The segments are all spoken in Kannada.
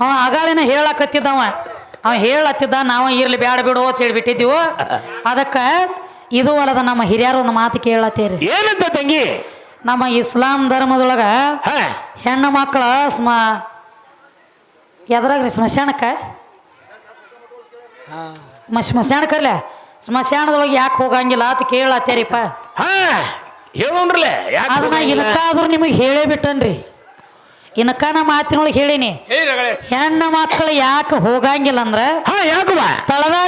ಅವ ಆಗಾಳಿನ ಹೇಳಕತ್ತಿದ್ದವ. ಅವ ಹೇಳತ್ತಿದ್ದ ನಾವು ಇರ್ಲಿ ಬ್ಯಾಡ ಬಿಡು ಅಂತ ಹೇಳ್ಬಿಟ್ಟಿದ್ದೀವು. ಅದಕ್ಕೆ ಇದು ಅಲ್ಲದ ನಮ್ಮ ಹಿರಿಯರು ಒಂದು ಮಾತು ಕೇಳತ್ತೀರಿ. ಏನಂತ ತಂಗಿ? ನಮ್ಮ ಇಸ್ಲಾಂ ಧರ್ಮದೊಳಗ ಹಾ. ಹೆಣ್ಣು ಮಕ್ಕಳ ಸ್ಮ ಎದ್ರಾಗ್ರಿ ಸ್ಮಶಾನಕ್ಕೆ? ಮ ಸ್ಮಶಾನಕ್ಕಲ್ಲ ಸ್ಮಶಾನದೊಳಗೆ ಯಾಕೆ ಹೋಗಂಗಿಲ್ಲ ಅಂತ ಕೇಳತ್ತೇರಿಪ್ಪ. ಹಾ. ಅದನ್ನ ಇನ್ಕಾದ್ರೂ ನಿಮಗೆ ಹೇಳೇ ಬಿಟ್ಟನ್ರಿ. ಇನ್ಕ ನಾ ಮಾತಿನೊಳಗೆ ಹೇಳೀನಿ? ಹೆಣ್ಣು ಮಕ್ಕಳು ಯಾಕೆ ಹೋಗಂಗಿಲ್ಲ ಅಂದ್ರ ಹಾ ಯಾಕವ ತಳದಾಗ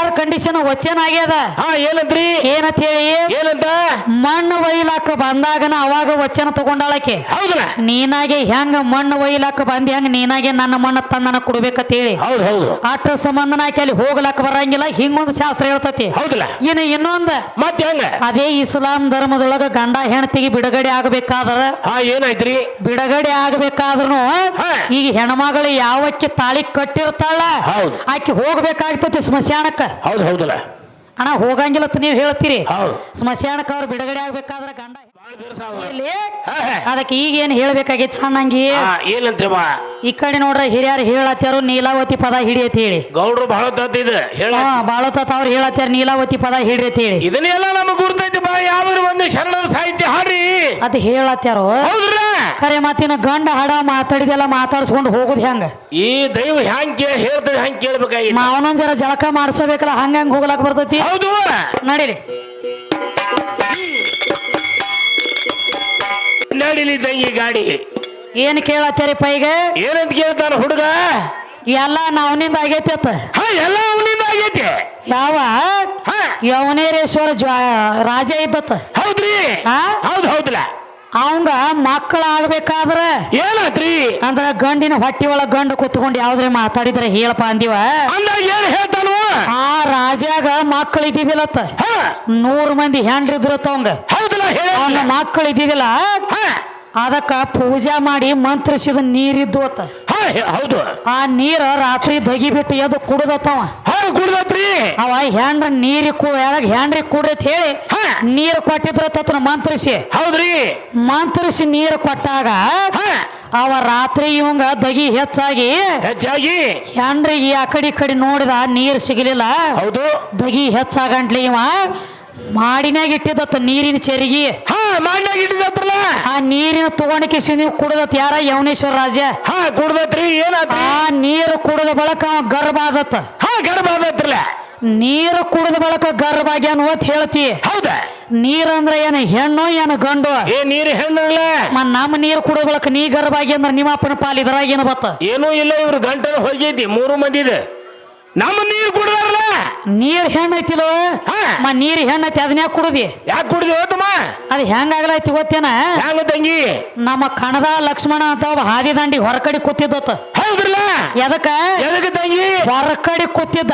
ಕರಾರ್ ಕಂಡೀಷನ್ ವಚನ ಆಗ್ಯದ? ಹಾ ಏನಂತ್ರಿ ಏನಂತ ಹೇಳಿ ಏನಂತ ಮಣ್ಣು ಒಯ್ಲಾಕ ಬಂದಾಗನ ಅವಾಗ ವಚನ ತಗೊಂಡಾಳಕ್ಕೆ ಹೌದ್ರ ನೀನಾಗೆ ಹೆಂಗ ಮಣ್ಣು ಒಯ್ಲಾಕ ಬಂದಿ ಹೆಂಗ ನೀನಾಗೆ ನನ್ನ ಮಣ್ಣ ತಂದನ ಕೊಡ್ಬೇಕಂತ ಹೇಳಿ ಹೌದು. ಹೌದು ಆಕೆ ಅಲ್ಲಿ ಹೋಗ್ಲಾಕ ಬರಂಗಿಲ್ಲ ಹಿಂಗೊಂದು ಶಾಸ್ತ್ರ ಹೇಳ್ತತಿ. ಹೌದಲ್ಲ? ಇನ್ನು ಇನ್ನೊಂದು. ಮತ್ತೆ ಹೆಂಗ? ಅದೇ ಇಸ್ಲಾಂ ಧರ್ಮದೊಳಗ ಗಂಡ ಹೆಣತಿಗೆ ಬಿಡುಗಡೆ ಆಗಬೇಕಾದ್ರ? ಹಾ ಏನಾಯ್ತ್ರಿ? ಬಿಡುಗಡೆ ಆಗಬೇಕಾದ್ರೂ. ಈಗ ಹೆಣ್ಮಗಳು ಯಾವಕ್ಕೆ ತಾಳಿ ಕಟ್ಟಿರ್ತಾಳ? ಹೌದು. ಆಕೆ ಹೋಗ್ಬೇಕಾಗ್ತತಿ ಸ್ಮಶಾನಕ್ಕ. ಹೌದು ಹೌದಲ್ಲ? ಅಣ್ಣ ಹೋಗಂಗಿಲ್ಲ ಅಂತ ನೀವು ಹೇಳ್ತೀರಿ. ಹೌದು. ಸ್ಮಶಾನಕ್ಕೆ ಅವ್ರು ಬಿಡುಗಡೆ ಆಗ್ಬೇಕಾದ್ರೆ ಗಂಡ ಬಾಳ್ ಬಿರ್ಸಾವ. ಇಲ್ಲಿ. ಹಾ, ಹಾ. ಅದಕ್ಕೆ ಈಗ ಏನು ಹೇಳ್ಬೇಕಾಗಿತ್ತು ಸಣ್ಣಂಗಿ ಹಾ ಏನಂತ್ರಿ ಬಾ ಈ ಕಡೆ ನೋಡ್ರ ಹಿರಿಯರು ಹೇಳತ್ಯಾರು ನೀಲಾವತಿ ಪದ ಹಿಡಿಯತ್ ಹೇಳಿ. ಗೌಡ್ರು ಬಹಳ ಬಹಳ ಹೇಳ. ಹಾ ಬಾಳತತ್ ಅವ್ರು ಹೇಳತ್ತಾರ ನೀಲಾವತಿ ಪದ ಹಿಡಿಯತ್ ಹೇಳಿ. ಇದನ್ನೆಲ್ಲ ನಮಗ್ ಗುರ್ತೈತಿ ಬಾ ಯಾವ್ದಾರು ಒಂದು ಶರಣರ ಸಾಹಿತ್ಯ ಹಾಡ್ರಿ. ಅದ್ ಹೇಳತ್ತಾರ ಹೌದ್ರ? ಖರೆ ಮತ್ತಿನ ಗಂಡ ಹಡ ಮಾತಾಡಿದೆಲ್ಲ ಮಾತಾಡ್ಸ್ಕೊಂಡು ಹೋಗುದು ಹೆಂಗ? ಈ ದೈವ ಹ್ಯಾಂಗ್ ಕೇ ಹೇಳ್ತದೆ ಹ್ಯಾಂಗ್ ಕೇಳ್ಬೇಕಾಗಿ ಮಾವನೊಂದ್ ಜರ ಜಳಕ ಮಾಡ್ಸಬೇಕಲ್ಲ ಹಂಗ ಹಂಗ ಹೋಗ್ಲಾಕ್ ಬರ್ತೈತಿ? ಹೌದು. ನಡೀರಿ. ನಡಿಲಿ ತಂಗಿ ಗಾಡಿ. ಏನ್ ಕೇಳತ್ತೀರಿ ಪೈಗೆ ಏನಂತ ಕೇಳ್ತಾನ ಹುಡುಗ? ಎಲ್ಲ ನಾವ್ನಿಂದ ಆಗೈತಿ ಅತ್ತ ಹಾ ಎಲ್ಲ ಅವನಿಂದ ಆಗೈತಿ. ಯಾವ? ಯವನೇರೇಶ್ವರ ಜ್ವಾ ರಾಜ ಇದ್ದತ್ತ. ಹೌದ್ರಿ. ಹಾ? ಹೌದ್ ಹೌದಲ್ಲ ಅವಂಗ ಮಕ್ಕಳ ಆಗ್ಬೇಕಾದ್ರ ಏನಾತ್ರಿ? ಅಂದ್ರ ಗಂಡಿನ ಹೊಟ್ಟಿ ಒಳಗ ಗಂಡು ಕುತ್ಕೊಂಡು ಯಾವ್ದ್ರೆ ಮಾತಾಡಿದ್ರೆ ಹೇಳಪ್ಪ ಅಂದಿವ? ಅಂದಾಗ ಏನ್ ಹೇಳ್ತಾನು ಆ ರಾಜ್ಯಾಗ ಮಕ್ಕಳು ಇದ್ದಿದ್ದಿಲ್ಲತ್ತ ನೂರು ಮಂದಿ ಹೆಂಡ್ರಿದ್ರತ್ತ ಅವಂಗ. ಅವನ ಮಕ್ಕಳು ಇದ್ದಿದ್ದಿಲ್ಲ ಅದಕ್ಕ ಪೂಜಾ ಮಾಡಿ ಮಂತ್ರಿಸಿದ ನೀರಿದ್ದು ಅತ್ತ. ಹೌದು. ಆ ನೀರ ರಾತ್ರಿ ದಗಿ ಬಿಟ್ಟು ಎದ್ದು ಕುಡದತ್ತವ. ಹೌದು ಕುಡ್ದತ್ರಿ. ಅವ ಹೆಂಡ್ರ ನೀರಿ ಕುಡಿಯಾಗ ಹೆಂಡ್ರಿ ಅಂತ ಹೇಳಿ ಹಾ. ಕೊಟ್ಟಿದ್ರ ತತ್ನ ಮಂತ್ರಿಸಿ. ಹೌದ್ರಿ. ಮಂತ್ರಿಸಿ ನೀರು ಕೊಟ್ಟಾಗ ಹಾ. ಅವ ರಾತ್ರಿ ಇವಂಗ ದಗಿ ಹೆಚ್ಚಾಗಿ ಹೆಚ್ಚಾಗಿ. ಹೆಂಡ್ರಿಗೆ ಆ ಕಡೆ ಈ ಕಡೆ ನೋಡಿದ ನೀರು ಸಿಗಲಿಲ್ಲ. ಹೌದು. ದಗಿ ಹೆಚ್ಚಾಗಂಟ್ಲಿ ಇವ. ಮಾಡಿನಾಗ ಇಟ್ಟಿದ್ದತ್ತ ನೀರಿನ ಚೆರಿಗಿ. ಹಾ ಮಾಡ್ನಾಗ ಇಟ್ಟಿದತ್ರಲ್ಲ ಆ ನೀರಿನ ತಗೊಂಡಕ್ಕೆ ನೀವು ಕುಡ್ದತ್ ಯಾರ? ಯವನೇಶ್ವರ ರಾಜ. ಹಾ ಕುಡ್ದತ್ರಿ ಆ ನೀರು ಕುಡಿದ ಬಳಕ ಅವ ಗರ್ಭ ಆದತ್ತ. ಹಾ ಗರ್ಭ ಆದತ್ರಲ್ಲ ನೀರು ಕುಡಿದ ಬಳಕ ಗರ್ಭ ಆಗ್ಯಾನ ಅಂತ ಹೇಳ್ತಿ. ಹೌದಾ? ಅಂದ್ರೆ ಏನ ಹೆಣ್ಣು ಏನು ಗಂಡು? ಏ ನೀರು ಹೆಣ್ಣಲ್ಲ ಮ ನಮ್ಮ ನೀರು ಕುಡಿದ ಬಳಕ ನೀ ಗರ್ಭ ಆಗಿ ಅಂದ್ರೆ ನಿಮ್ಮ ಅಪ್ಪನ ಪಾಲ್ ಇದ್ರಾಗೇನು ಬತ್ತ? ಏನೂ ಇಲ್ಲ ಇವ್ರು ಗಂಟಲು ಹೋಗೈತಿ ಮೂರು ಮಂದಿದ. ನಮ್ಮ ನೀರು ಕುಡ್ದಾರಲ್ಲ? ನೀರ್ ಹೆಣ್ಣು ಐತಿಲೋ? ಹಾ. ಮ ನೀರ್ ಹೆಣ್ಣು ಐತಿ ಅದನ್ನ ಯಾಕೆ ಕುಡುದಿ? ಯಾಕೆ ಕುಡ್ದಿ ಹೋತಮ್ಮ ಅದು ಹೆಂಗಾಗ್ಲೈತಿ ಗೊತ್ತೇನ? ಹೆಂಗ ತಂಗಿ? ನಮ್ಮ ಕಣದ ಲಕ್ಷ್ಮಣ ಅಂತ ಒಬ್ಬ ಹಾದಿ ದಂಡಿ ಹೊರಕಡೆ ಕೂತಿದ್ದತ್ತ. ಹೌದ್ರಲ್ಲ? ಎದಕ್ಕ? ಎದಕ್ಕೆ ತಂಗಿ? ಹೊರಕಡಿ ಕೂತಿದ್ದ.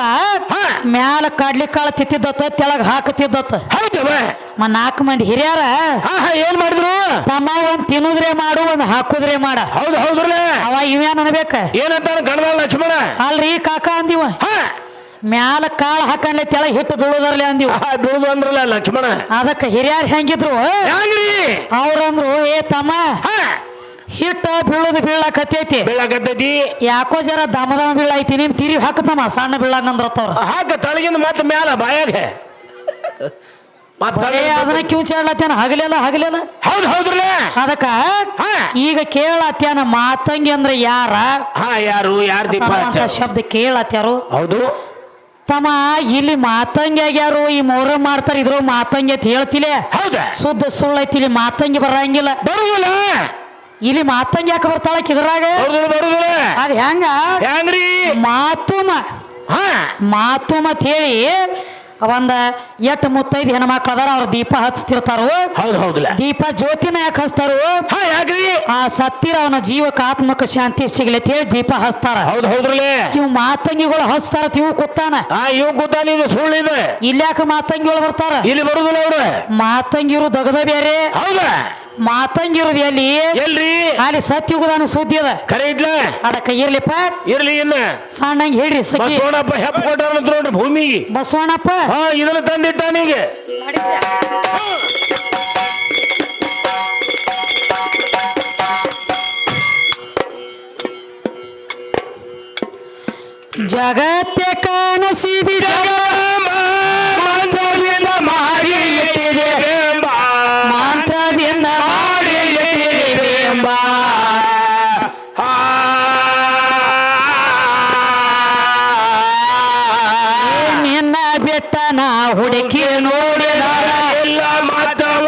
ಮ್ಯಾಲ ಕಡ್ಲಿ ಕಾಳ ತಿತ್ತಿದ್ದತ್ತ ತೆಳಗ್ ಹಾಕತಿದ್ದತ್ತ ಹೌದವ ಮ. ನಾಲ್ಕು ಮಂದಿ ಹಿರಿಯರ ಏನ್ ಮಾಡಿದ್ರು? ತಮ್ಮ ಒಂದ್ ತಿನ್ನುದ್ರೆ ಮಾಡು ಒಂದ್ ಹಾಕುದ್ರೆ ಮಾಡ. ಹೌದು ಹೌದ್ರಲ್ಲ? ಅವ ಇವೇನ್ ಅನ್ಬೇಕ? ಏನಂತಾರ ಕಣದ ಲಕ್ಷ್ಮಣ? ಅಲ್ರಿ ಕಾಕ ಅಂದಿವ. ಹಾ. ಮ್ಯಾಲ ಕಾಳು ಹಾಕೊಂಡ್ಲೆ ತೆಳಗ್ ಹಿಟ್ಟು ಬೀಳುದರ್ಲಿ ಅಂದಿವ್. ಬೀಳುದು ಅಂದ್ರಲ್ಲ ಲಕ್ಷ್ಮಣ. ಅದಕ್ಕ ಹಿರಿಯರ್ ಹೆಂಗಿದ್ರು? ಅವ್ರಂದ್ರು ಏ ತಮ್ಮ ಹಿಟ್ಟು ಬೀಳುದು ಬೀಳಕತ್ತೈತಿ. ಬೀಳಕತ್ತೈತಿ. ಯಾಕೋ ಜರ ದಮ ದಮ ಬೀಳೈತಿ ನಿಮ್ ತಿರಿ ಹಾಕತಮ್ಮ ಸಣ್ಣ ಬೀಳಂಗಂದ್ರತ್ತವ್ರ ಹಾಕ ತಳಗಿಂದ ಮತ್ತೆ ಮ್ಯಾಲ ಬಾಯಾಗ. ಅದನ್ನ ಕಿವುಚಾಡ್ಲತ್ತೇನ ಹಗಲೆಲ್ಲ ಹಗಲೆಲ್ಲ? ಹೌದು ಹೌದ್ರಲ್ಲ? ಅದಕ್ಕ. ಈಗ ಕೇಳತ್ತೇನ ಮಾತಂಗಿ ಅಂದ್ರೆ ಯಾರ? ಹಾ ಯಾರು ಯಾರ ಶಬ್ದ ಕೇಳತ್ಯಾರು ಹೌದು. ತಮ್ಮ ಇಲ್ಲಿ ಮಾತಂಗಿ ಆಗ್ಯಾರು ಈ ಮೋರ ಮಾಡ್ತಾರ ಇದ್ರ ಮಾತಂಗಿ ಅಂತ ಹೇಳ್ತಿಲೆ. ಹೌದಾ. ಶುದ್ಧ ಸುಳ್ಳು ಐತಿ ಇಲ್ಲಿ ಮಾತಂಗಿ ಬರಂಗಿಲ್ಲ. ಬರುದಿಲ್ಲ. ಇಲ್ಲಿ ಮಾತಂಗಿ ಯಾಕೆ ಬರ್ತಾಳಕ್ ಇದ್ರಾಗ? ಬರುದಿಲ್ಲ ಬರುದಿಲ್ಲ. ಅದ್ ಹೆಂಗ? ಹೆಂಗ್ರಿ? ಮಾತುಮ. ಹಾ. ಮಾತು ಮತ್ ಹೇಳಿ ಒಂದ ಎಟ್ ಮುತ್ತೈದು ಹೆಣ್ಮಕ್ಳು ಅದಾರ ಅವ್ರ ದೀಪ ಹಚ್ತಿರ್ತಾರು. ಹೌದು ಹೌದಿಲ್ಲ ದೀಪ ಜ್ಯೋತಿನ ಯಾಕೆ ಹಚ್ತಾರು? ಹಾ ಯಾಕ್ರಿ? ಆ ಸತ್ತಿರ ಅವನ ಜೀವಕ್ಕೆ ಆತ್ಮಕ ಶಾಂತಿ ಸಿಗ್ಲಿ ಅಂತ ಹೇಳಿ ದೀಪ ಹಚ್ತಾರ. ಹೌದು ಹೌದ್ರಲ್ಲೇ ಇವ್ ಮಾತಂಗಿಗಳು ಹಚ್ತಾರ ಇವು ಕೂತಾನ. ಆ ಇವ್ ಕುತ್ತಾನ ಇದು ಸುಳ್ಳಿದೆ ಇಲ್ಯಾಕ ಮಾತಂಗಿಗಳು ಬರ್ತಾರ? ಇಲ್ಲಿ ಬರುದಿಲ್ಲ ಅವ್ರು. ಮಾತಂಗಿರು ದಗದ ಬೇರೆ. ಹೌದಾ? ಮಾತಂಗಿರೋದು ಎಲ್ಲಿ? ಎಲ್ರಿ? ಅಲ್ಲಿ ಸತ್ಯುಗದಾನ ಸುದ್ದಿ ಅದ. ಕರೆ ಇಡ್ಲ ಅದಕ್ಕೆ ಇರ್ಲಿಪ್ಪ? ಇರ್ಲಿ ಇನ್ನ. ಸಣ್ಣಂಗೆ ಹೇಳಿ ಸಖಿ ಬಸವಣ್ಣಪ್ಪ ಹೆಪ್ಪ ಕೊಟ್ಟಾರ ನೋಡ್ರಿ ಭೂಮಿಗೆ ಬಸವಣ್ಣಪ್ಪ? ಹಾ ಇದನ್ನ ತಂದಿಟ್ಟಾನೀಗ ಜಗತ್ತೆ ಕಾಣಸಿದಿ ಜಗತ್ತ ನಾ ಹುಡುಕಿ ನೋಡಿದಾರ ಇಲ್ಲ ಮತ್ತವ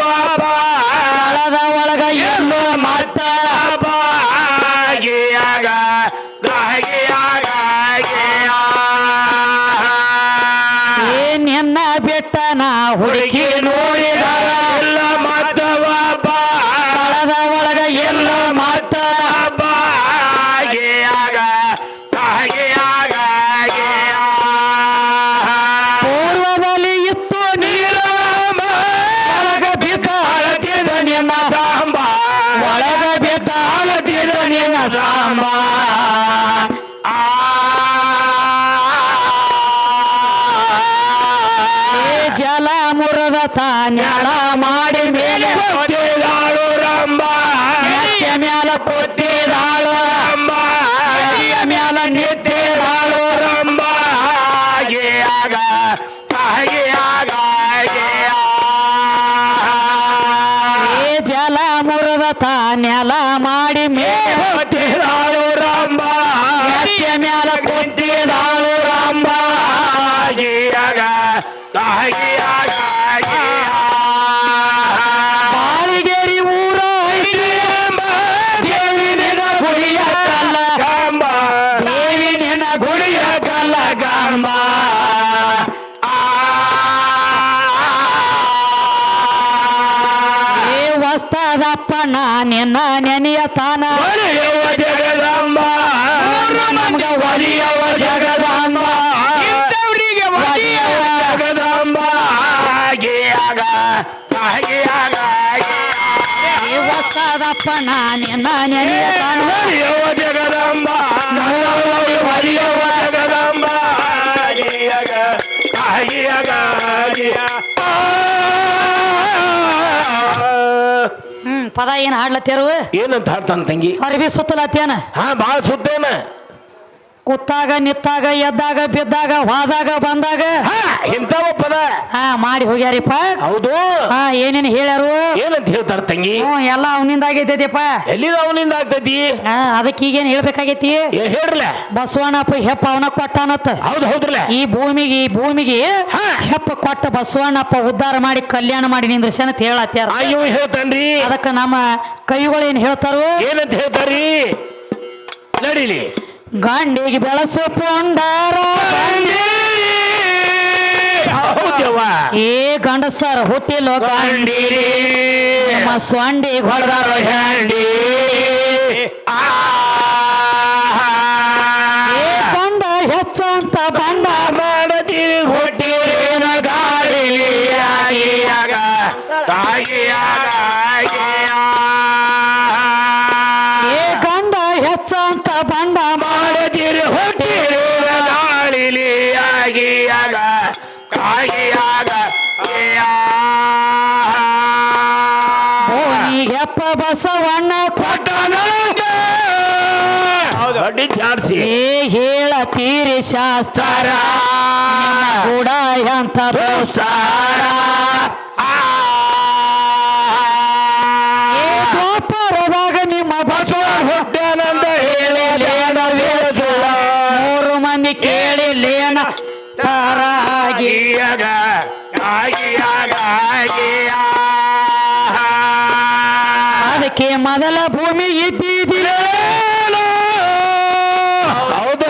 ಕೊಟ್ಟಿದಾಳು ರಂಬ ಆಗಿಯಾಗ ಆಗಿಯಾಗ ಬಾಳಿಗೇರಿ ಊರ ಐತಿ ದೇವಿ ನಿನ್ನ ಗುಡಿಯ ಕಲ್ಲ. ಗುಡಿಯ ಗಂಬ. ವಸ್ತದಪ್ಪನ ನಿನ್ನ ನೆನೆಯ ತಾನ ಒಲಿಯುವ ಜಗದಂಬ ನಮ್ಗ ಒಲಿಯವ ಜಗದಾಂಬ ಇಂಥವ್ರಿಗೆ ಒಲಿಯುವ ಜಗದಂಬ ಜಗದಂಬ ಜಗದಂಬ ಹ್ಮ್ ಪದ ಏನ್ ಹಾಡ್ಲತ್ತೇರು? ಏನಂತ ಹಾಡ್ತಾನ ತಂಗಿ? ಸರ್ವಿ ಸುತ್ತಲತ್ತೇನ ಹಾ ಬಾಳ ಸುತ್ತೇನ. ಕೂತಾಗ ನಿತ್ತಾಗ ಎದ್ದಾಗ ಬಿದ್ದಾಗ ಹೋದಾಗ ಬಂದಾಗ. ಹಾ ಇಂಥವ ಪದ. ಹಾ ಮಾಡಿ ಹೋಗ್ಯಾರಿಪ್ಪ. ಹೌದು. ಹಾ ಏನೇನ್ ಹೇಳ್ಯಾರು? ಏನಂತ ಹೇಳ್ತಾರ ತಂಗಿ? ಎಲ್ಲ ಅವನಿಂದ ಆಗೈತೈತಿಪ್ಪ. ಎಲ್ಲಿದ ಅವನಿಂದ ಆಗ್ತೈತಿ? ಹಾ ಅದಕ್ಕೆ ಈಗೇನ್ ಹೇಳ್ಬೇಕಾಗೈತಿ? ಹೇಳ್ರಲ್ಲ. ಬಸವಣ್ಣಪ್ಪ ಹೆಪ್ಪ ಅವನ ಕೊಟ್ಟಾನತ್ತ ಹೌದು ಹೌದ್ರಲ್ಲ. ಈ ಭೂಮಿಗೆ ಈ ಭೂಮಿಗೆ. ಹೆಪ್ಪ ಕೊಟ್ಟ ಬಸವಣ್ಣಪ್ಪ ಉದ್ಧಾರ ಮಾಡಿ ಕಲ್ಯಾಣ ಮಾಡಿ ನಿಂದ್ರಿಸಿ ಅಂತ ಹೇಳತ್ತಾರ ಅಯ್ಯೋ ಹೇಳ್ತಾನ್ರಿ? ಅದಕ್ಕ ನಮ್ಮ ಕೈಗಳು ಏನ್ ಹೇಳ್ತಾರು? ಏನಂತ ಹೇಳ್ತಾರಿ ನಡೀಲಿ. ಗಂಡಿಗೆ ಬೆಳಸು ಪೊಂಡಾರ. ಏ ಗಂಡಸರ ಹುಟ್ಟಿಲೋ ಗಂಡಿರಿ. ನಮ್ಮ ಸ್ವಂಡಿಗೆ ಹೊಡೆದಾರೋ ಹ್ಯಾಂಡಿ ಬಂಡ ಹೆಚ್ಚಂತ ಬಂಡ ಶಾಸ್ತ್ರ ಕೂಡ ಎಂತ ದೋಸ್ತಾರ ಗೋಪುರದಾಗ ನಿಮ್ಮ ಬಸವ ಹುಟ್ಟಾನಂದ ವೇಸುವ. ಮೂರು ಮಂದಿ ಕೇಳಿ ಲೇನ ತರಾಗಿ ಆಗಿಯಾಗ ಆಗಿಯಾಗ ಆಗಿಯ ಅದಕ್ಕೆ ಮೊದಲ ಭೂಮಿ ಇದ್ದಿದ್ದಿಲ್ಲ ಹೌದ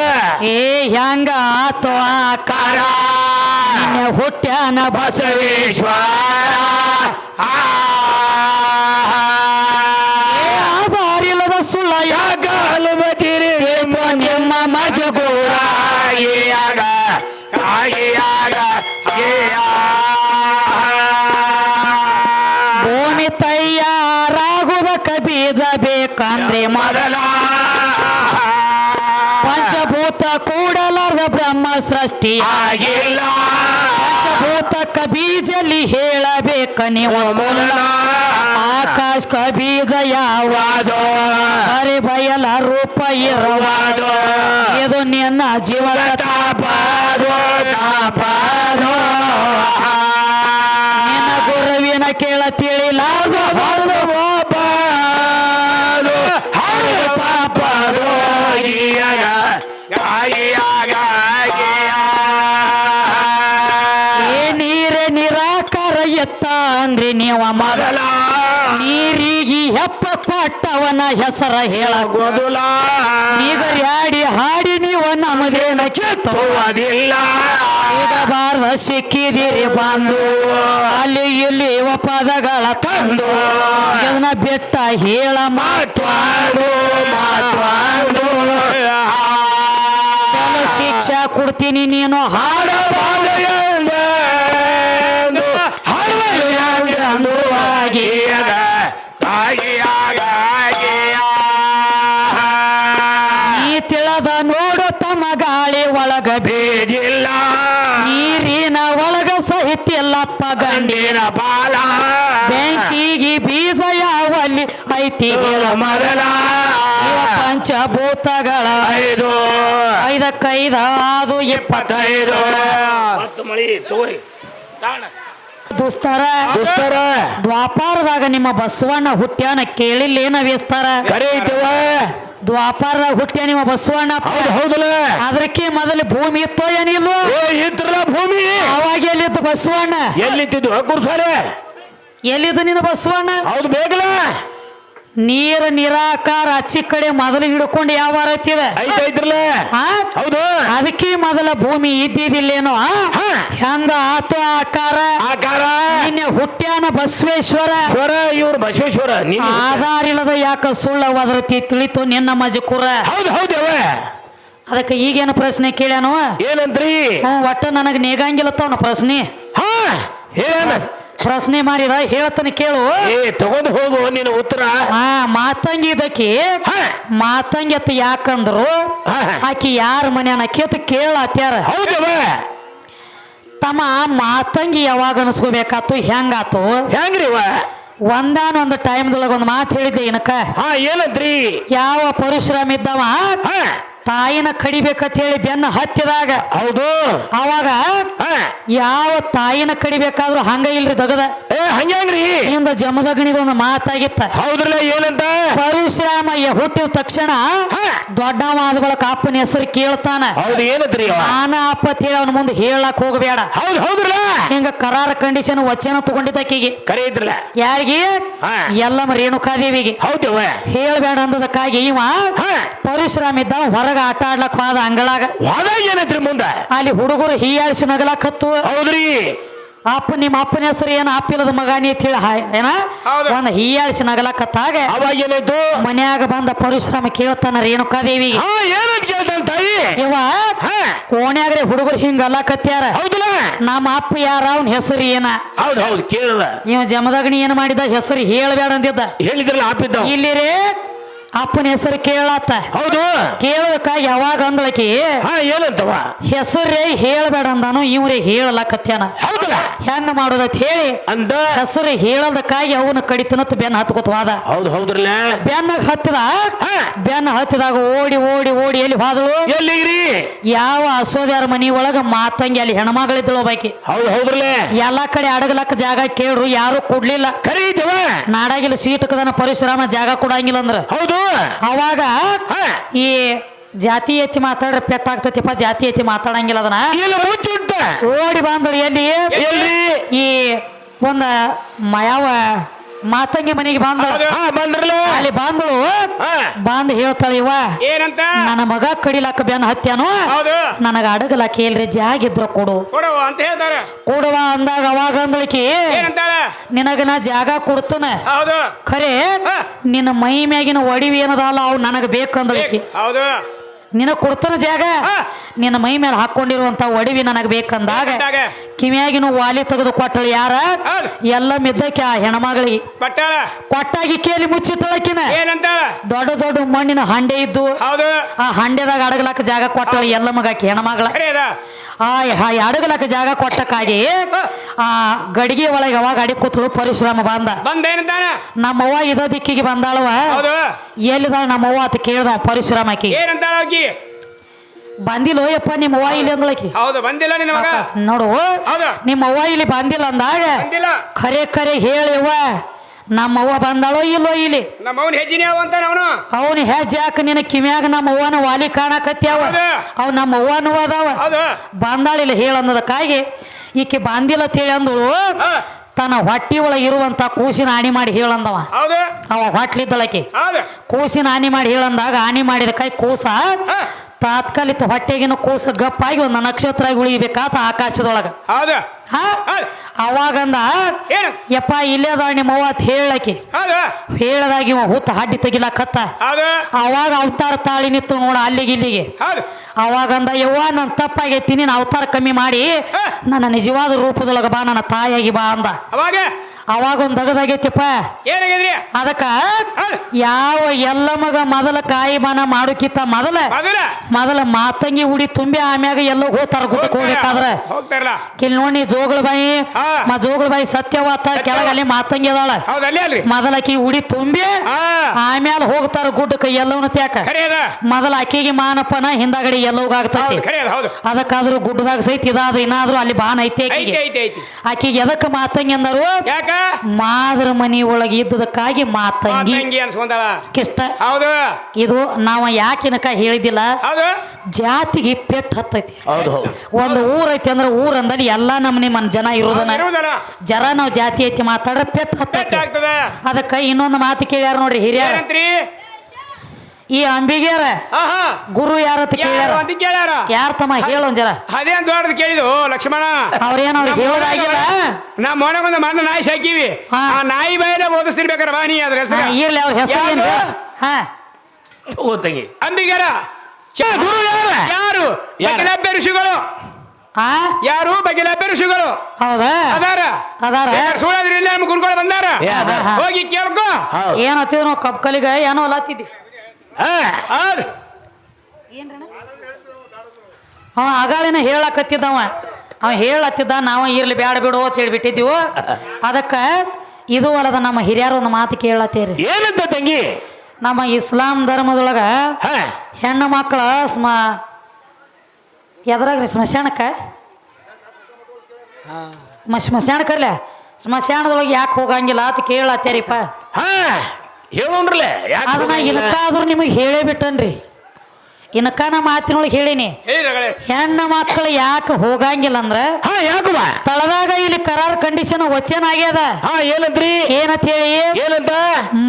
ಏ ಹೆಂಗ ಆತೋ ಆಕಾರ ನಿನ್ನೆ ಹುಟ್ಟ್ಯಾನ ಬಸವೇಶ್ವರ ಆಧಾರಿಲ್ಲದ ಸುಳ್ಳ ಯಾಕ ಹಲುಮತಿರಿ ನಿಮ್ಮ ಮಜಗೂರ ಆಗ ಆಗ ಭೂಮಿ ತಯ್ಯಾರಾಗುವುದಕ್ಕ ಬೀಜ ಬೇಕಂದ್ರೆ ಮೊದಲ. ಪಂಚಭೂತ ಕೂಡಲಾರ್ದ ಬ್ರಹ್ಮ ಸೃಷ್ಟಿ ಕಬೀಜಲಿ ಬೀಜಲಿ ಹೇಳಬೇಕ ನೀವು. ಆಕಾಶ ಬೀಜ ಯಾವ? ವಾದೋ. ಹರಿ ಬಯಲ ರೂಪ ಇರವಾದೋ ಇದು ನಿನ್ನ ಜೀವನ ತಾಪಾದೋ ತಾಪಾದೋ ನಿನ್ನ ಗುರುವಿನ ಕೇಳ ತಿಳಿಲ ನೀವ ಮಗಳ ನೀರಿಗೆ ಹೆಪ್ಪ ಕೊಟ್ಟವನ ಹೆಸರ ಹೇಳ. ನೀಗರ್ಯಾಡಿ ಹಾಡಿ ನೀವ ನಮದೇನ ಕೇತು ಬಾರ್ದ ಸಿಕ್ಕಿದಿರಿ ಬಂದು. ಅಲ್ಲಿ ಇಲ್ಲಿ ಪದಗಳ ತಂದು. ಇವನ ಬೆತ್ತ ಹೇಳ ಮಾಟ್ವಾಡು ಮಾಟ್ವಾಡು ಚಲೋ ಶಿಕ್ಷೆ ಕೊಡ್ತೀನಿ ನೀನು ಹಾಡ ಗಂಡಿನ ಬಾಲ. ಬೆಂಕಿಗೆ ಬೀಜ ಯಾವಲ್ಲಿ ಐತಿ ಇವ ಪಂಚಭೂತಗಳ. ಐದು. ಐದಕ್ಕೈದ ಅದು ಇಪ್ಪತ್ತೈದು ಹತ್ತು ಮಳಿ ತಗೋರಿ ದುಸ್ತರ. ದುಸ್ತರ. ದ್ವಾಪಾರದಾಗ ನಿಮ್ಮ ಬಸವಣ್ಣ ಹುಟ್ಟ್ಯಾನ ಕೇಳಿಲ್ಲೇನ ವಿಸ್ತಾರ ಕರೆ ಐತವ ದ್ವಾಪಾರದಾಗ ಹುಟ್ಟೆ ನಿಮ್ಮ ಬಸವಣ್ಣ ಹೌದು ಹೌದಲ್ಲ ಅದಕ್ಕೆ ಮೊದಲು ಭೂಮಿ ಇತ್ತೋ ಏನಿಲ್ವೋ ಇದ್ರಲ್ಲ ಭೂಮಿ. ಅವಾಗ ಎಲ್ಲಿತ್ತು ಬಸವಣ್ಣ? ಗುರು ಗುರುಸಾರೆ ಎಲ್ಲಿದ್ದು ನಿನ್ನ ಬಸವಣ್ಣ? ಹೌದು ಬೇಗಲ. ನೀರ ನಿರಾಕಾರ ಅಚ್ಚಿ ಕಡೆ ಮೊದಲು ಹಿಡ್ಕೊಂಡು ಯಾವ ಐತಿದೆ? ಹೌದು. ಅದಕ್ಕೆ ಮೊದಲ ಭೂಮಿ ಇದ್ದಿದ್ದಿಲ್ಲೇನೋ. ಹೆಂಗ ಆತ ಆಕಾರ? ಆಕಾರ? ನಿನ್ನೆ ಹುಟ್ಟ್ಯಾನ ಬಸವೇಶ್ವರ. ಇವ್ರು ಬಸವೇಶ್ವರ ಆಧಾರ ಇಲ್ಲದ ಯಾಕ ಸುಳ್ಳ ವದರತಿ ತಿಳಿತು ನಿನ್ನ ಮಜಕುರ? ಹೌದು ಅದಕ್ಕೆ ಈಗೇನು ಪ್ರಶ್ನೆ ಕೇಳ್ಯಾನು? ಏನಂತ್ರಿ ಒಟ್ಟ ನನಗೆ ನೀಗಂಗಿಲ್ಲತ್ತವನ ಪ್ರಶ್ನೆ. ಹಾ ಹೇಳ ಪ್ರಶ್ನೆ ಮಾಡಿದ ಹೇಳ್ತಾನೆ ಕೇಳು. ಏ ತಗೊಂಡು ಹೋಗು ನಿನ್ನ ಉತ್ತರ. ಹಾ ಮಾತಂಗಿ ಇದಕ್ಕೆ. ಮಾತಂಗಿ ಅತ್ತ ಯಾಕಂದ್ರು. ಆಕಿ ಯಾರ ಮನ್ಯಾನ ಕೇತ ಕೇಳತ್ಯಾರ ಹೌದವ ತಮ್ಮ ಮಾತಂಗಿ ಯಾವಾಗ ಅನ್ಸ್ಕೋಬೇಕಾತು ಹೆಂಗಾತು? ಹೆಂಗ್ರಿ ಒಂದಾನೊಂದು ಟೈಮ್ದೊಳಗೆ ಒಂದು ಮಾತು ಹೇಳಿದ್ದೆ ಏನಕ್ಕ? ಹಾ ಏನಂತ್ರಿ? ಯಾವ ಪರಶುರಾಮ ಇದ್ದವ? ತಾಯಿನ ಕಡಿಬೇಕಂತ ಹೇಳಿ ಬೆನ್ನ ಹತ್ತಿದಾಗ ಹೌದು. ಅವಾಗ ಯಾವ ತಾಯಿನ ಕಡಿಬೇಕಾದ್ರೂ ಹಂಗ ಇಲ್ರಿ ದಗದ. ಏ ಹಂಗ್ಯಾಂಗ್ರಿ ಇಂದ ಜಮದಗಣಿದೊಂದು ಮಾತಾಗಿತ್ತ. ಹೌದ್ರಲ್ಲ ಏನಂತ? ಪರಶುರಾಮಯ್ಯ ಹುಟ್ಟಿದ ತಕ್ಷಣ ದೊಡ್ಡ ದೊಡ್ಡವಾದ ಕಾಪನ ಅಪ್ಪನ ಹೆಸರು ಕೇಳ್ತಾನ. ಹೌದು ಏನಂತ್ರಿ ನಾನ ಅಪ್ಪ ಅಂತ ಹೇಳಿ ಅವನ ಮುಂದೆ ಹೇಳಕ್ ಹೋಗಬೇಡ. ಹೌದು ಹೌದ್ರಲ್ಲ? ಹಿಂಗ ಕರಾರ ಕಂಡೀಷನ್ ವಚನ ತಗೊಂಡಿದ್ದಕ್ಕಿಗೆ ಕರೆ ಇದ್ರಲ್ಲ? ಯಾರಿಗೆ? ಎಲ್ಲ ಎಲ್ಲಮ್ಮ ರೇಣುಕಾದೇವಿಗೆ. ಹೌದು ಹೇಳ್ಬೇಡ ಅಂದದಕ್ಕಾಗಿ ಇವ ಹಾ. ಪರಶುರಾಮ ಇದ್ದ ಹೊರಗ ಆಟ ಆಡ್ಲಕ್ ಹೋದ ಅಂಗಳಾಗ. ಹೋದಾಗ ಏನಂತ್ರಿ ಮುಂದ? ಅಲ್ಲಿ ಹುಡುಗರು ಹೀಯಾಳಿಸಿ ನಗಲಕತ್ತು ಹೌದ್ರಿ. ಅಪ್ಪ ನಿಮ್ಮ ಅಪ್ಪನ ಹೆಸರು ಏನು ಅಪ್ಪಿಲ್ಲದ ಮಗಾನಿ ಅಂತ ಹೇಳಿ ಏನ. ಒಂದ್ ಹೀಯಾಳಿಸಿ ನಗಲಕತ್ತಾಗ ಅವಾಗ ಏನಾಯ್ತು ಮನ್ಯಾಗ ಬಂದ ಪರಿಶ್ರಮ ಕೇಳ್ತಾನ ರೇಣುಕಾದೇವಿಗೆ. ಹಾ ಏನಂತ ಕೇಳ್ತಾನ ತಾಯಿ? ಇವ ಓಣ್ಯಾಗ್ರೆ ಹುಡುಗರು ಹಿಂಗ ಅಲ್ಲಕತ್ಯಾರ ಹೌದಲ್ಲ? ನಮ್ಮ ಅಪ್ಪ ಯಾರ ಅವನ ಹೆಸರು ಏನ? ಹೌದು ಹೌದು ಕೇಳದ. ನೀವು ಜಮದಗಣಿ ಏನ್ ಮಾಡಿದ? ಹೆಸರು ಹೇಳಬೇಡ ಅಂದಿದ್ದ. ಹೇಳಿದ್ರಲ್ಲ ಇಲ್ಲಿ ಇಲ್ಲಿರೇ ಅಪ್ಪನ ಹೆಸರು ಕೇಳತ್ತ. ಹೌದು. ಕೇಳದಕ್ಕ ಯಾವಾಗ ಅಂದಳಕಿ ಹಾ ಏನಂತವ? ಹೆಸರೇ ಹೇಳ್ಬೇಡ ಅಂದಾನು ಇವ್ರೇ ಹೇಳಲಕತ್ಯಾನ. ಹೌದಲ್ಲ? ಹೆಂಗ ಮಾಡೋದತ್ ಹೇಳಿ ಅಂದ? ಹೆಸರು ಹೇಳದಕ್ಕಾಗಿ ಅವನ ಕಡಿತನತ್ ಬೆನ್ನ ಹತ್ಕೋತವಾದ ಹೋದ ಹೌದು ಹೌದ್ರಲ್ಲ? ಬೆನ್ನ ಹತ್ತಿದ? ಬೆನ್ನ ಹತ್ತಿದಾಗ ಓಡಿ ಓಡಿ ಓಡಿ ಎಲ್ಲಿ ಹೋದಳು? ಎಲ್ಲಿಗ್ರಿ? ಯಾವ ಅಸೋದ್ಯಾರ ಮನಿ ಒಳಗ ಮಾತಂಗಿ ಅಲ್ಲಿ ಹೆಣ್ಮಗಳಿದ್ದಳು ಬಾಕಿ. ಹೌದು ಹೌದ್ರಲ್ಲ? ಎಲ್ಲಾ ಕಡೆ ಅಡಗಲಕ್ಕ ಜಾಗ ಕೇಳ್ರು ಯಾರು ಕೊಡ್ಲಿಲ್ಲ. ಕರೀತವ? ನಾಡಾಗಿಲ್ಲ ನಾಡಾಗಿಲ್ಲ ಸೀಟಕದನ ಪರಿಶ್ರಮ ಜಾಗ ಕೊಡಂಗಿಲ್ಲ ಅಂದ್ರ. ಹೌದು. ಅವಾಗ ಈ ಜಾತಿ ಎತ್ತಿ ಮಾತಾಡ್ರೆ ಪೆಟ್ಟಾಗ್ತತಿಪ್ಪ ಜಾತಿ ಎತ್ತಿ ಮಾತಾಡಂಗಿಲ್ಲ ಅದನ್ನ. ಇಲ್ಲ ಓಡಿ ಬಂದ್ರು ಎಲ್ಲಿ? ಎಲ್ಲಿ? ಈ ಒಂದ ಮ- ಯಾವ ಮಾತಂಗಿ ಮನೆಗೆ ಬಂದಳು ಹಾ ಬಂದ್ರಲ್ಲ ಅಲ್ಲಿ ಬಂದಳು. ಹಾ. ಬಂದ್ ಹೇಳ್ತಾಳ ಇವ ಏನಂತ? ನನ್ನ ಮಗ ಕಡಿಲಾಕ ಬೆನ್ ಹತ್ಯಾನು? ಹೌದು. ನನಗ ಅಡಗಲಾಕ ಎಲ್ರಿ ಜಾಗ ಇದ್ರ ಕೊಡು. ಕೊಡು ಅಂತ ಹೇಳ್ತಾರ. ಕೊಡುವ ಅಂದಾಗ ಅವಾಗ ಅಂದಳಿಕಿ ಏನಂತಾಳ? ನಿನಗ ನಾ ಜಾಗ ಕೊಡ್ತನ. ಹೌದು. ಖರೆ ನಿನ್ನ ಮೈ ಮ್ಯಾಗಿನ ಒಡಿವಿ ಏನದಲ್ಲ ಅವ್ ನನಗ ಬೇಕಂದಳಿಕಿ. ಹೌದು. ನಿನಗ್ ಕೊಡ್ತಾನ ಜಾಗ ನಿನ್ನ ಮೈ ಮೇಲೆ ಹಾಕೊಂಡಿರುವಂತ ಒಡವಿ ನನಗೆ ಬೇಕಂದಾಗ ಕಿವಿಯಾಗಿ ಕಿವಿಯಾಗಿನ ವಾಲಿ ತೆಗೆದು ಕೊಟ್ಟಳು ಯಾರ. ಎಲ್ಲ ಮಿದ್ದಕ್ಕೆ ಆ ಹೆಣ್ಮಗಳಿಗೆ. ಕೊಟ್ಟಾಗಿ ಕೇಳಿ ಮುಚ್ಚಿಟ್ಟಳಕಿನ. ದೊಡ್ಡ ದೊಡ್ಡ ಮಣ್ಣಿನ ಹಂಡೆ ಇದ್ದು ಆ ಹಂಡೆದಾಗ ಅಡಗಲಕ್ಕ ಜಾಗ ಕೊಟ್ಟಳು ಎಲ್ಲ ಮಗಾಕಿ ಹೆಣ್ಮಗಳ. ಆ ಅಡಗಲಕ್ಕ ಜಾಗ ಕೊಟ್ಟಕ್ಕಾಗಿ ಆ ಗಡಿಗೆ ಒಳಗೆ ಅವಾಗ ಅಡಿ ಕೂತಳು ಪರಿಶ್ರಮ ಬಂದ. ನಮ್ಮವ್ವ ಇದ ದಿಕ್ಕಿಗೆ ಬಂದಾಳವ ಎಲ್ಲಿದ ನಮ್ಮವ್ವ ಅಂತ ಕೇಳ್ದ ಪರಿಶ್ರಮ ಆಕಿ? ಆಕಿ ಬಂದಿಲ್ಲ ಯಪ್ಪ ನಿಮ್ಮ ಅವ್ವ ಇಲ್ಲಿ ಅಂದಳಕಿ. ಹೌದು ಬಂದಿಲ್ಲ ನಿನ್ನ ಮಗ? ನೋಡು. ಹೌದು. ನಿಮ್ಮ ಅವ್ವ ಇಲ್ಲಿ ಬಂದಿಲ್ಲ ಅಂದಾಗ ಬಂದಿಲ್ಲ. ಖರೆ ಖರೆ ಹೇಳಿವ ನಮ್ಮವ್ವ ಬಂದಾಳೋ ಇಲ್ಲೋ ಇಲ್ಲಿ. ನಮ್ಮ ಹೆಜ್ಜಿನ ಅವ ಅವನು. ಅವನು ಹೆಜ್ಜೆ ಹಾಕ ನಿನ್ನ ಕಿಮ್ಯಾಗ ನಮ್ಮ ಅವ್ವನ ವಾಲಿ ಕಾಣಕತ್ಯಾವ. ಅವ ನಮ್ಮ ಅವ್ವನೂ ಅದಾವ. ಬಂದಾಳಿಲ್ಲ ಅನ್ನೋದಕ್ಕಾಗಿ ಈಕೆ ಬಂದಿಲ್ಲ ಅಂತೇಳಿ ಅಂದಳು. ತನ್ನ ಹೊಟ್ಟಿ ಒಳಗೆ ಇರುವಂತ ಕೂಸಿನ ಆಣಿ ಮಾಡಿ ಹೇಳಂದವ. ಅವ ಹೊಟ್ಲಿದ್ದಳಕಿ. ಕೂಸಿನ ಹಾನಿ ಮಾಡಿ ಹೇಳಂದಾಗ ಹಾನಿ ಮಾಡಿದ ಕೈ ಕೂಸ. ತಾತ್ಕಾಲಿಕ ಹೊಟ್ಟೆಗಿನ ಕೂಸ ಗಪ್ಪಾಗಿ ಒಂದು ನಕ್ಷತ್ರ ಉಳಿಯಬೇಕಾತ ಉಳಿಬೇಕಾತ ಆಕಾಶದೊಳಗ ಅವಾಗಂದ ಏನು? ಯಪ್ಪ ಇಲ್ಲೇ ಅದ ನಿಮ್ಮ ಅವ್ವ ಅಂತ ಹೇಳಕಿ ಹೇಳದಾಗಿ ಹೇಳದಾಗ ಇವ ಹುತ್ತ ಹಡ್ಡಿ ತೆಗಿಲಾಕತ್ತ. ಕತ್ತ ಅವಾಗ ಅವತಾರ ತಾಳಿ ನಿತ್ತು ನೋಡ ಅಲ್ಲಿಗೆ ಇಲ್ಲಿಗೆ. ಹೌದು. ಅವಾಗಂದ ಯವ್ವ ನನ್ನ ತಪ್ಪಾಗೈತಿ ನೀನು ಅವತಾರ ಕಮ್ಮಿ ಮಾಡಿ ನನ್ನ ನಿಜವಾದ ರೂಪದೊಳಗ ಬಾ ನನ್ನ ತಾಯಿಯಾಗಿ ಬಾ ಅಂದ. ಅವಾಗ? ಅವಾಗ ಒಂದು ದಗದಾಗೈತಿಪ್ಪ. ಏನಾಗಿದ್ರಿ? ಅದಕ್ಕ ಯಾವ ಎಲ್ಲ ಮಗ ಮೊದಲ ಕಾಯಿ ಬಾನ ಮಾಡೋಕಿತ್ತ ಮೊದಲ? ಮೊದಲ ಮಾತಂಗಿ ಉಡಿ ತುಂಬಿ ಆಮ್ಯಾಗ ಎಲ್ಲ ಹೋಗ್ತಾರ ಗುಡ್ಡಕ್ಕೆ ಹೋಗ್ಬೇಕಾದ್ರ. ಕಿಲ್ ನೋಡಿ ಜೋಗಳ ಬಾಯಿ ಮಾ ಜೋಗಳ ಬಾಯಿ ಸತ್ಯವಾತ ಕೆಳಗ ಅಲ್ಲಿ ಮಾತಂಗಿ ಅದಾಳ. ಮೊದಲ ಆಕಿ ಉಡಿ ತುಂಬಿ ಆಮ್ಯಾಲ ಹೋಗ್ತಾರ ಗುಡ್ಡಕ್ಕೆ ಎಲ್ಲವನ್ನ ತ್ಯಾಕ. ಮೊದಲ ಆಕಿಗೆ ಮಾನಪ್ಪನ ಹಿಂದಾಗಡೆ ಎಲ್ಲೋಗ ಆಗ್ತೈತಿ ಅದಕ್ಕಾದ್ರೂ ಗುಡ್ಡದಾಗ ಸಹಿತ ಇದಾದ ಏನಾದ್ರೂ ಅಲ್ಲಿ ಬಾನ್ ಆಕಿಗೆ ಐತಿ ಆಕಿಗೆ ಎದಕ್ಕೆ ಮಾತಂಗಿ ಅಂದರು? ಯಾಕ? ಮಾದ್ರ ಮನಿ ಒಳಗೆ ಇದ್ದದಕ್ಕಾಗಿ ಮಾತಂಗಿ ತಂಗಿ. ಅನ್ಸ್ಕೊಂತಾಳ ಕಿಷ್ಟ ಹೌದು. ಇದು ನಾವು ಯಾಕಿನಕ ಹೇಳಿದಿಲ್ಲ ಹೌದು. ಜಾತಿಗೆ ಪೆಟ್ಟು ಹತ್ತೈತಿ. ಹೌದು ಹೌದು. ಒಂದು ಊರೈತಿ ಐತಿ ಅಂದ್ರೆ ಊರ್ ಅಂದಲ್ಲಿ ಎಲ್ಲಾ ನಮ್ಮನೆ ಮನ್ ಜನ ಇರೋದನ್ನ ಇರುವುದಲ್ಲ ಜರ ನಾವು ಜಾತಿ ಐತಿ ಮಾತಾಡ್ರೆ ಪೆಟ್ಟು ಹತ್ತೈತಿ. ಆಗ್ತದ. ಅದಕ್ಕ ಇನ್ನೊಂದು ಮಾತು ಕೇಳ್ಯಾರ ನೋಡ್ರಿ ಹಿರಿಯರ. ಏನಂತ್ರಿ? ಈ ಅಂಬಿಗ್ಯಾರ ಹಾ ಹಾ ಗುರು ಯಾರ ಕೇಳ್ಯಾರ ಯಾರು ಅಂತ ಕೇಳ್ಯಾರ? ಯಾರ ತಮ್ಮ ಹೇಳೊಂದ್ ಅದೇನ್ ಅದೇ ಅಂತ ದೊಡ್ಡದು ಕೇಳಿದು ಲಕ್ಷ್ಮಣ. ಅವ್ರೇನ ಅವ್ರಿಗೆ ಹೇಳೋದಾಗಿಲ್ಲ ನಾ ಮೊನ್ನೆ ಒಂದು ಮಣ್ಣ ನಾಯಿ ಸಾಕಿವಿ. ಹಾ. ಆ ನಾಯಿ ಬಾಯಿಲೆ ಓದಿಸ್ತಿರ್ಬೇಕಾರ ವಾಣಿ ಅದ್ರ ಹಾ, ಹೆಸರು. ಇರ್ಲಿ ಅವ್ರ ಹೆಸರು ಏನು ಹೇಳ ಯಾರು? ಹಾ ತಂಗಿ. ಅಂಬಿಗರ ಗುರು ಯಾರು? ಯಾರು? ಬಗಿಲಬ್ಬೆ ಋಷಿಗಳು. ಆ? ಯಾರು? ಬಗಿಲಬ್ಬೆ ಋಷಿಗಳು. ಹೌದಾ? ಅದಾರ. ಅದಾರ? ಸುಳ್ಳಾದ್ರಿ ಇಲ್ಲಿ ನಮ್ಮ ಗುರುಗಳು ಬಂದಾರ. ಹಾ, ಹಾ. ಹೋಗಿ ಕೇಳ್ಕೊ. ಏನತ್ತಿದ್ರು ನಾವು ಕಪ್ ಕಲಿಗ? ಏನೋ ಅಲ್ಲತ್ತಿದ್ದಿ ಹೌದು ಅವ ಆಗಾಳಿನ ಹೇಳಕತ್ತಿದ್ದವ. ಅವ ಹೇಳತ್ತಿದ್ದ ನಾವು ಇರ್ಲಿ ಬ್ಯಾಡ ಬಿಡು ಅಂತ ಹೇಳ್ಬಿಟ್ಟಿದ್ದೀವು. ಅದಕ್ಕ ಇದು ಅಲ್ಲದ ನಮ್ಮ ಹಿರಿಯರು ಒಂದು ಮಾತು ಕೇಳತ್ತೀರಿ. ಏನಂತ ತಂಗಿ? ನಮ್ಮ ಇಸ್ಲಾಂ ಧರ್ಮದೊಳಗ ಹಾ. ಹೆಣ್ಣು ಮಕ್ಕಳ ಸ್ಮ ಎದ್ರಾಗ್ರಿ ಸ್ಮಶಾನಕ್ಕ? ಮ ಸ್ಮಶಾನದೊಳಗೆ ಯಾಕೆ ಹೋಗಂಗಿಲ್ಲ ಅಂತ ಕೇಳತ್ತೇರಿಪ್ಪ. ಹಾ ಯಾಕೆ ಅದನ್ನ ಇನ್ಕಾದ್ರೂ ನಿಮಗೆ ಹೇಳೇ ಬಿಟ್ಟನ್ರಿ. ಇನ್ಕ ನಾ ಮಾತಿನೊಳಗೆ ಹೇಳಿನಿ. ಹೆಣ್ಣ ಹೆಣ್ಣು ಮಕ್ಕಳು ಯಾಕೆ ಹೋಗಂಗಿಲ್ಲ ಅಂದ್ರ ತಳದಾಗ ಇಲ್ಲಿ ಕರಾರ್ ಕಂಡೀಷನ್ ವಚನ ಆಗ್ಯದ. ಹಾ ಏನಂತ್ರಿ ಏನಂತ ಹೇಳಿ? ಏನಂತ?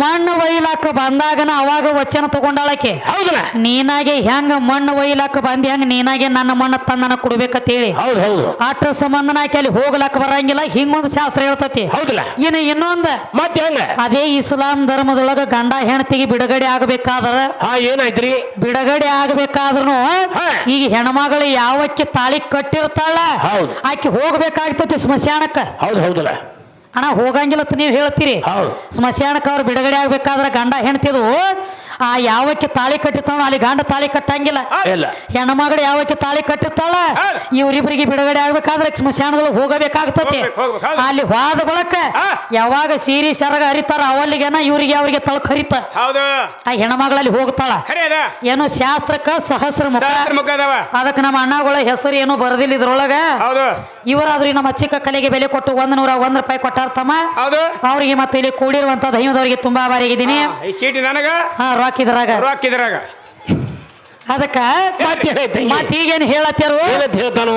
ಮಣ್ಣು ಒಯ್ಲಾಕ ಬಂದಾಗನ ಅವಾಗ ವಚನ ತಗೊಂಡಾಳಕ್ಕೆ. ಹೌದಲ್ಲ ನೀನಾಗೆ ಹೆಂಗ ಮಣ್ಣು ಒಯ್ಲಾಕ ಬಂದಿ ಹೆಂಗ ನೀನಾಗೆ ನನ್ನ ಮಣ್ಣ ತಂದನ ಕೊಡ್ಬೇಕಂತ ಹೇಳಿ ಹೌದು. ಹೌದು ಅಟ್ರ ಸಂಬಂಧನ ಆಕೆ ಅಲ್ಲಿ ಹೋಗ್ಲಾಕ ಬರಂಗಿಲ್ಲ ಹಿಂಗೊಂದು ಶಾಸ್ತ್ರ ಹೇಳ್ತತಿ. ಇನ್ನ ಇನ್ನು ಇನ್ನೊಂದು. ಮತ್ತೆ ಅದೇ ಇಸ್ಲಾಂ ಧರ್ಮದೊಳಗ ಗಂಡ ಹೆಣ್ತಿಗೆ ಬಿಡುಗಡೆ ಆಗ್ಬೇಕಾದ್ರ ಹಾ ಏನಾಯ್ತ್ರಿ? ಬಿಡುಗಡೆ ಆಗಬೇಕಾದ್ರೂ ಈಗ ಹೆಣ್ಮಗಳು ಯಾವಕ್ಕೆ ತಾಳಿ ಕಟ್ಟಿರ್ತಾಳ ಹೌದು. ಆಕೆ ಹೋಗ್ಬೇಕಾಗ್ತತಿ ಸ್ಮಶಾನಕ್ಕ. ಹೌದು ಹೌದಲ್ಲ. ಅಣ್ಣ ಹೋಗಂಗಿಲ್ಲ ನೀವು ಹೇಳ್ತೀರಿ. ಹೌದು. ಸ್ಮಶಾನಕ್ಕೆ ಅವ್ರು ಬಿಡುಗಡೆ ಆಗ್ಬೇಕಾದ್ರೆ ಗಂಡ ಹೆಣ್ತಿದು ಆ ಯಾವಕ್ಕೆ ತಾಳಿ ಕಟ್ಟಿರ್ತಾವ ಅಲ್ಲಿ ಗಂಡ ತಾಳಿ ಕಟ್ಟಂಗಿಲ್ಲ. ಇಲ್ಲ. ಹೆಣ್ಮಗಳು ಯಾವಕ್ಕೆ ತಾಳಿ ಕಟ್ಟಿರ್ತಾಳ? ಇವರಿಬ್ಬರಿಗೆ ಇವ್ರಿಬ್ರಿಗೆ ಬಿಡುಗಡೆ ಆಗ್ಬೇಕಾದ್ರೆ ಸ್ಮಶಾನದೊಳಗೆ ಹೋಗಬೇಕಾಗ್ತತಿ. ಅಲ್ಲಿ ಹೋದ ಬಳಕ ಯಾವಾಗ ಸೀರಿ ಸರಗ ಹರಿತಾರ ಅವಲ್ಲಿಗೆನ ಇವ್ರಿಗೆ ಅವ್ರಿಗೆ ತಳಕ್ ಹರಿತ. ಆ ಹೆಣ್ಮಗಳಲ್ಲಿ ಹೋಗ್ತಾಳ. ಏನು ಶಾಸ್ತ್ರಕ್ಕ ಸಹಸ್ರ ಮುಖ ಅದಕ್ಕೆ ನಮ್ಮ ಅಣ್ಣಗಳ ಹೆಸರು ಏನೋ ಬರದಿಲ್ಲ ಇದ್ರೊಳಗ? ಇವರಾದ್ರೂ ನಮ್ಮ ಚಿಕ್ಕ ಕಲೆಗೆ ಬೆಲೆ ಕೊಟ್ಟು ಒಂದ್ ನೂರ ಒಂದ್ ರೂಪಾಯಿ ಕೊಟ್ಟಾರ ತಮ್ಮ ಹೌದು. ಅವರಿಗೆ ಮತ್ತು ಇಲ್ಲಿ ಕೂಡಿರುವಂತ ದೈವದವರಿಗೆ ತುಂಬಾ ಬಾರಿಗಿದ್ದೀನಿ ಹಾಕಿದ್ರಾಗ? ಚೀಟಿ ನನಗ ಹಾ ರಾಕ್ ಇದ್ರಾಗ ರೊಕ್ಕ ಇದ್ರಾಗ ಅದಕ್ಕ ಮತ್ತೆ ಮತ್ ಈಗೇನ್ ಹೇಳತ್ತಾರು ಹೇಳ್ತಾನು?